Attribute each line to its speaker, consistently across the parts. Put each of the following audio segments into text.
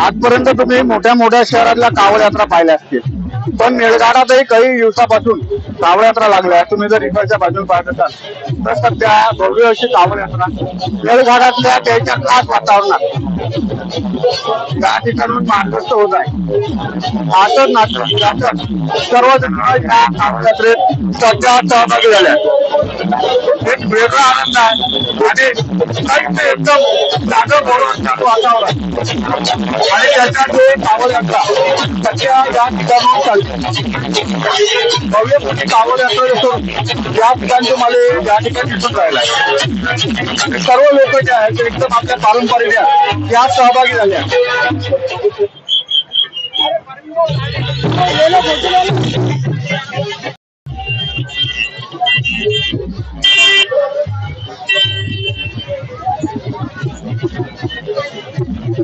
Speaker 1: आजपर्यंत तुम्ही मोठ्या मोठ्या शहरातल्या कावड यात्रा पाहिल्या असतील. पण निळघाटातही काही दिवसापासून कावड यात्रा लागल्या तुम्ही जर इकडच्या बाजून पाहत असाल तर सध्या भव्य अशी कावड यात्रा निळघाटातल्या त्याच्या खास वातावरणात. त्या ठिकाणून मार्गस्थ होत आहे. आजच नाटक सर्वजण या कावड यात्रेत सध्या सहभागी झाल्या एक वेगळा आनंद आहे. आणि एक एकदम जागं भरून वातावरण. आणि त्याच्या हे कावड यात्रा सध्या या ठिकाणून चालते. भव्य मोठी कावड यात्रा दिसून या ठिकाणी तुम्हाला या ठिकाणी दिसून राहिला सर्व लोक जे आहेत ते एकदम आपल्या पारंपरिक यात सहभागी झाले आहेत.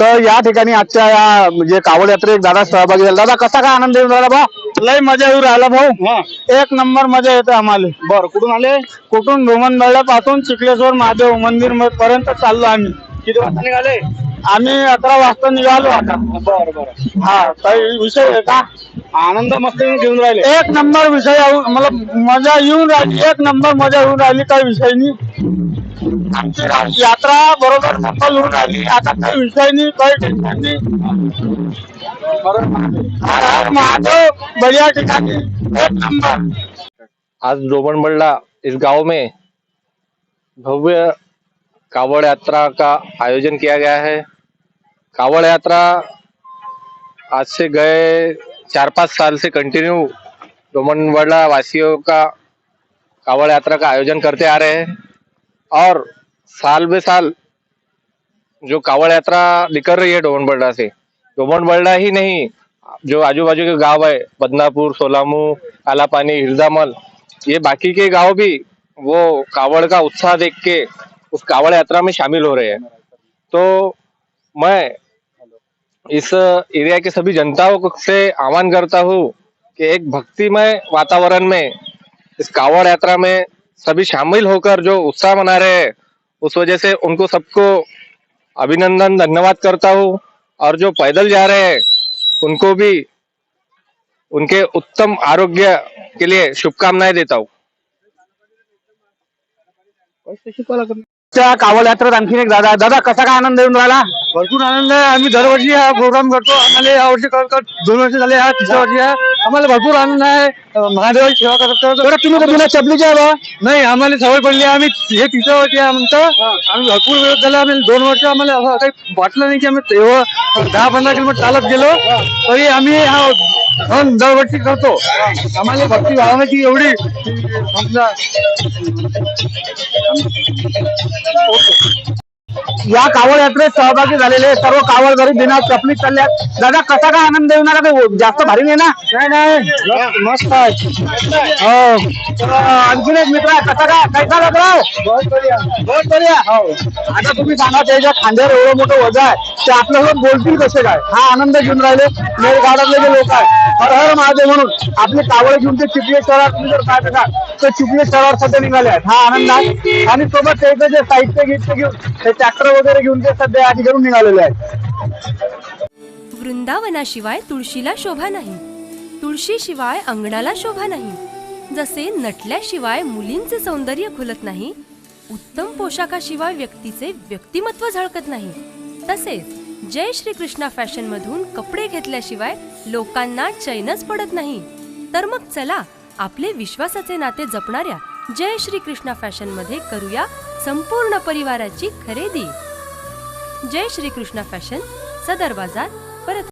Speaker 1: तर या ठिकाणी आजच्या या म्हणजे कावड यात्रेत दादा सहभागी झाला. दादा कसा काय आनंद येऊन राहिला बा? लय मजा येऊ राहिला भाऊ. एक नंबर मजा येते आम्हाला. बर कुठून आले? कुठून? भूमनबळ्या पासून चिखलेश्वर महादेव मंदिर पर्यंत चाललो आम्ही. किती वाजता निघाले? आम्ही अकरा वाजता निघालो आता. बर बर. हा काही विषय आहे का? आनंद मस्त घेऊन राहिले. एक नंबर विषय मला मजा येऊन राहिली. एक नंबर मजा येऊन राहिली काही विषय नाही. आमची यात्रा बरोबर सफल होऊन आली. आता काही विषय नाही काही टेन्शन नाही महादेव बढिया ठिकाणी. एक नंबर.
Speaker 2: आज डोमनबल्ला इस गांव में भव्य कावड़ यात्रा का आयोजन किया गया है। कावड़ यात्रा आज से गए चार पाँच साल से कंटिन्यू डोमनबल्ला वासियों का कावड़ यात्रा का आयोजन करते आ रहे हैं। और साल बे साल जो कावड़ यात्रा निकल रही है डोमनबल्ला से डोमनबल्ला ही नहीं जो आजू बाजू के गांव है बदनापुर सोलामू कालापानी हिरदामल ये बाकी के गांव भी वो कावड़ का उत्साह देख के उस कावड़ यात्रा में शामिल हो रहे हैं। तो मैं इस एरिया के सभी जनताओं को से आह्वान करता हूँ कि एक भक्तिमय वातावरण में इस कावड़ यात्रा में सभी शामिल होकर जो उत्साह मना रहे हैं उस वजह से उनको सबको अभिनंदन धन्यवाद करता हूँ। और जो पैदल जा रहे हैं उनको भी उनके उत्तम आरोग्य के लिए शुभकामनाएं देता हूँ।
Speaker 1: त्या कावड यात्रेत आणखीन एक दादा दादा कसा काय आनंद येऊन राहिला?
Speaker 3: भरपूर आनंद आहे. आम्ही दरवर्षी हा प्रोग्राम करतो. आम्हाला या वर्षी कर- कर- दोन वर्ष झाले हा तिसऱ्या वर्षी आहे आम्हाला भरपूर आनंद आहे. महादेवाची सेवा करत
Speaker 1: बरं तुम्ही तर बिना चपलीचे आहे बा.
Speaker 3: नाही आम्हाला सवय पडली आम्ही हे तिसऱ्या आहे आमचं. आम्ही भरपूर वेळ झाला. आम्ही दोन वर्ष आम्हाला असं काही वाटलं नाही की आम्ही एवढं दहा पंधरा किलोमीटर चालत गेलो. तरी आम्ही हा सण दरवर्षी करतो. आम्हाला भक्ती भावनाची एवढी समजा
Speaker 1: या कावड यात्रेत सहभागी झालेले सर्व कावडकरी बिना चपली चालले आहेत. दादा कसा काय आनंद येणार काही जास्त भारी नाही ना?
Speaker 3: नाही नाही. मस्त आहे.
Speaker 1: हो. तर आणखीन एक मित्र आहे. कसा काय? कैसा रहा है बहुत बढिया. हो. आता तुम्ही सांगा त्याच्या खांद्यावर एवढं मोठं वजा आहे ते आपल्यासोबत बोलतील कसे काय? हा आनंद घेऊन राहिले. मेळघाटातले जे लोक आहेत हर हर महादेव म्हणून आपले कावळे घेऊन ते चिपळे शहरात तुम्ही जर पाहत असाल तर चिपळे शहरावर सध्या निघाले आहेत. हा आनंद आहे. आणि सोबत त्याचं जे साहित्य गित्य घेऊन ट्रॅक्टर वगैरे घेऊन ते सध्या या ठिकाणी निघालेले आहेत.
Speaker 4: वृंदावनाशिवाय तुळशीला शोभा नाही. तुळशीशिवाय अंगणाला शोभा नाही. जसे नटल्याशिवाय मुलींचे सौंदर्य खुलत नाही उत्तम पोशाखाशिवाय व्यक्तीचे व्यक्तिमत्व झळकत नाही. तसेच जय श्री कृष्णा फॅशन मधून कपडे घेतल्याशिवाय लोकांना चैनच पडत नाही. तर मग चला आपले विश्वासाचे नाते जपणाऱ्या जय श्री कृष्णा फॅशनमध्ये करूया संपूर्ण परिवाराची खरेदी. जय श्रीकृष्णा फॅशन सदर बाजार परत